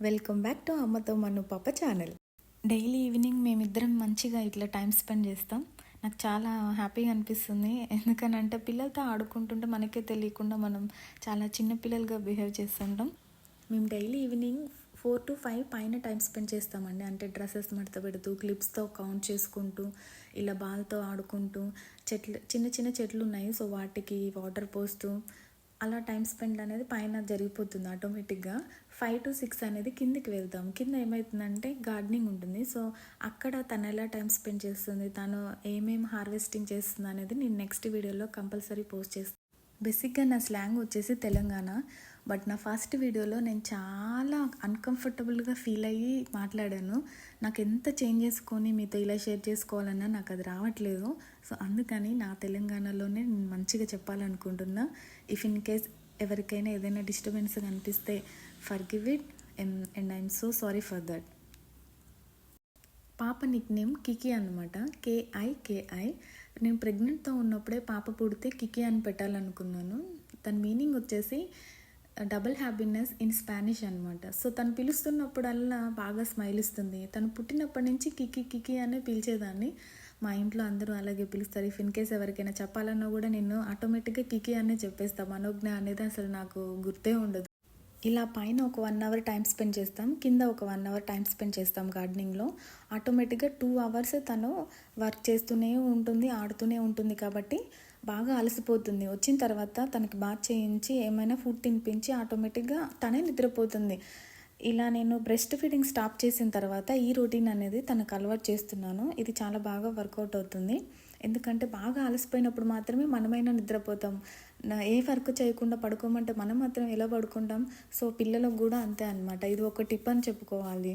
Welcome back to అమ్మతో మన్ను పాప ఛానల్. డైలీ ఈవినింగ్ మేమిద్దరం మంచిగా ఇట్లా టైం స్పెండ్ చేస్తాం. నాకు చాలా హ్యాపీగా అనిపిస్తుంది. ఎందుకనంటే పిల్లలతో ఆడుకుంటుంటే మనకే తెలియకుండా మనం చాలా చిన్న పిల్లలుగా బిహేవ్ చేస్తుంటాం. మేము daily evening four to five పైన టైం స్పెండ్ చేస్తామండి. అంటే డ్రెస్సెస్ మడత పెడుతూ క్లిప్స్తో కౌంట్ చేసుకుంటూ ఇలా బాల్తో ఆడుకుంటూ చెట్లు చిన్న చిన్న చెట్లు ఉన్నాయి. సో వాటికి వాటర్ పోస్తూ అలా టైం స్పెండ్ అనేది పైన జరిగిపోతుంది ఆటోమేటిక్గా. ఫైవ్ టు సిక్స్ అనేది కిందికి వెళ్తాం. కింద ఏమవుతుందంటే గార్డెనింగ్ ఉంటుంది. సో అక్కడ తను ఎలా టైం స్పెండ్ చేస్తుంది తను ఏమేమి హార్వెస్టింగ్ చేస్తుంది అనేది నేను నెక్స్ట్ వీడియోలో కంపల్సరీ పోస్ట్ చేస్తాను బేసిక్గా నా స్లాంగ్ వచ్చేసి తెలంగాణ. బట్ నా ఫస్ట్ వీడియోలో నేను చాలా అన్కంఫర్టబుల్గా ఫీల్ అయ్యి మాట్లాడాను. నాకు ఎంత చేంజ్ చేసుకొని మీతో ఇలా షేర్ చేసుకోవాలన్నా నాకు అది రావట్లేదు. సో అందుకని నా తెలంగాణలోనే నేను మంచిగా చెప్పాలనుకుంటున్నా. ఇఫ్ ఇన్ కేస్ ఎవరికైనా ఏదైనా డిస్టర్బెన్స్ కనిపిస్తే forgive it and I'm so sorry for that పాప నిక్ నేమ్ కికి అనమాట కేఐ కేఐ నేను ప్రెగ్నెంట్తో ఉన్నప్పుడే పాప పుడితే కికి అని పెట్టాలనుకున్నాను. దాని మీనింగ్ వచ్చేసి డబుల్ హ్యాపీనెస్ ఇన్ స్పానిష్ అనమాట సో తను పిలుస్తున్నప్పుడల్లా బాగా స్మైల్ ఇస్తుంది. తను పుట్టినప్పటి నుంచి కికి కికి అనే పిలిచేదాన్ని. మా ఇంట్లో అందరూ అలాగే పిలుస్తారు. ఇఫ్ ఇన్ కేస్ ఎవరికైనా చెప్పాలన్నా కూడా నేను ఆటోమేటిక్గా కికి అనే చెప్పేస్తాను మనోజ్ఞ అనేది అసలు నాకు గుర్తే ఉండదు. ఇలా పైన ఒక వన్ అవర్ టైం స్పెండ్ చేస్తాం కింద ఒక వన్ అవర్ టైం స్పెండ్ చేస్తాం గార్డెనింగ్లో ఆటోమేటిక్గా టూ అవర్స్ తను వర్క్ చేస్తూనే ఉంటుంది ఆడుతూనే ఉంటుంది కాబట్టి బాగా అలసిపోతుంది. వచ్చిన తర్వాత తనకి బాత్ చేయించి ఏమైనా ఫుడ్ తినిపించి ఆటోమేటిక్గా తనే నిద్రపోతుంది. ఇలా నేను బ్రెస్ట్ ఫీడింగ్ స్టాప్ చేసిన తర్వాత ఈ రొటీన్ అనేది తనకు అలవాటు చేస్తున్నాను. ఇది చాలా బాగా వర్కౌట్ అవుతుంది. ఎందుకంటే బాగా అలసిపోయినప్పుడు మాత్రమే మనమైనా నిద్రపోతాం. ఏ వర్క్ చేయకుండా పడుకోమంటే మనం మాత్రం ఎలా పడుకుంటాం? సో పిల్లలకు కూడా అంతే అనమాట ఇది ఒక టిప్ అని చెప్పుకోవాలి.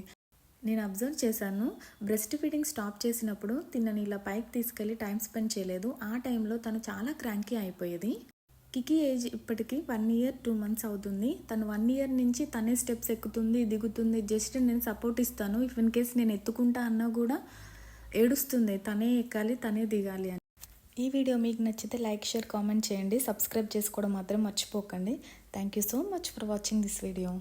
నేను అబ్జర్వ్ చేశాను. బ్రెస్ట్ ఫీడింగ్ స్టాప్ చేసినప్పుడు తిన్నని ఇలా పైకి తీసుకెళ్ళి టైం స్పెండ్ చేయలేదు. ఆ టైంలో తను చాలా క్రాంకీ అయిపోయేది. కికి ఏజ్ ఇప్పటికి వన్ ఇయర్ టూ మంత్స్ అవుతుంది. తను వన్ ఇయర్ నుంచి తనే స్టెప్స్ ఎక్కుతుంది దిగుతుంది. జస్ట్ నేను సపోర్ట్ ఇస్తాను. ఇఫ్ ఇన్ కేస్ నేను ఎత్తుకుంటా అన్నా కూడా ఏడుస్తుంది. తనే ఎక్కాలి తనే దిగాలి అని. ఈ వీడియో మీకు నచ్చితే లైక్ షేర్ కామెంట్ చేయండి. సబ్స్క్రైబ్ చేసుకోవడం మాత్రం మర్చిపోకండి. Thank you so much for watching this video.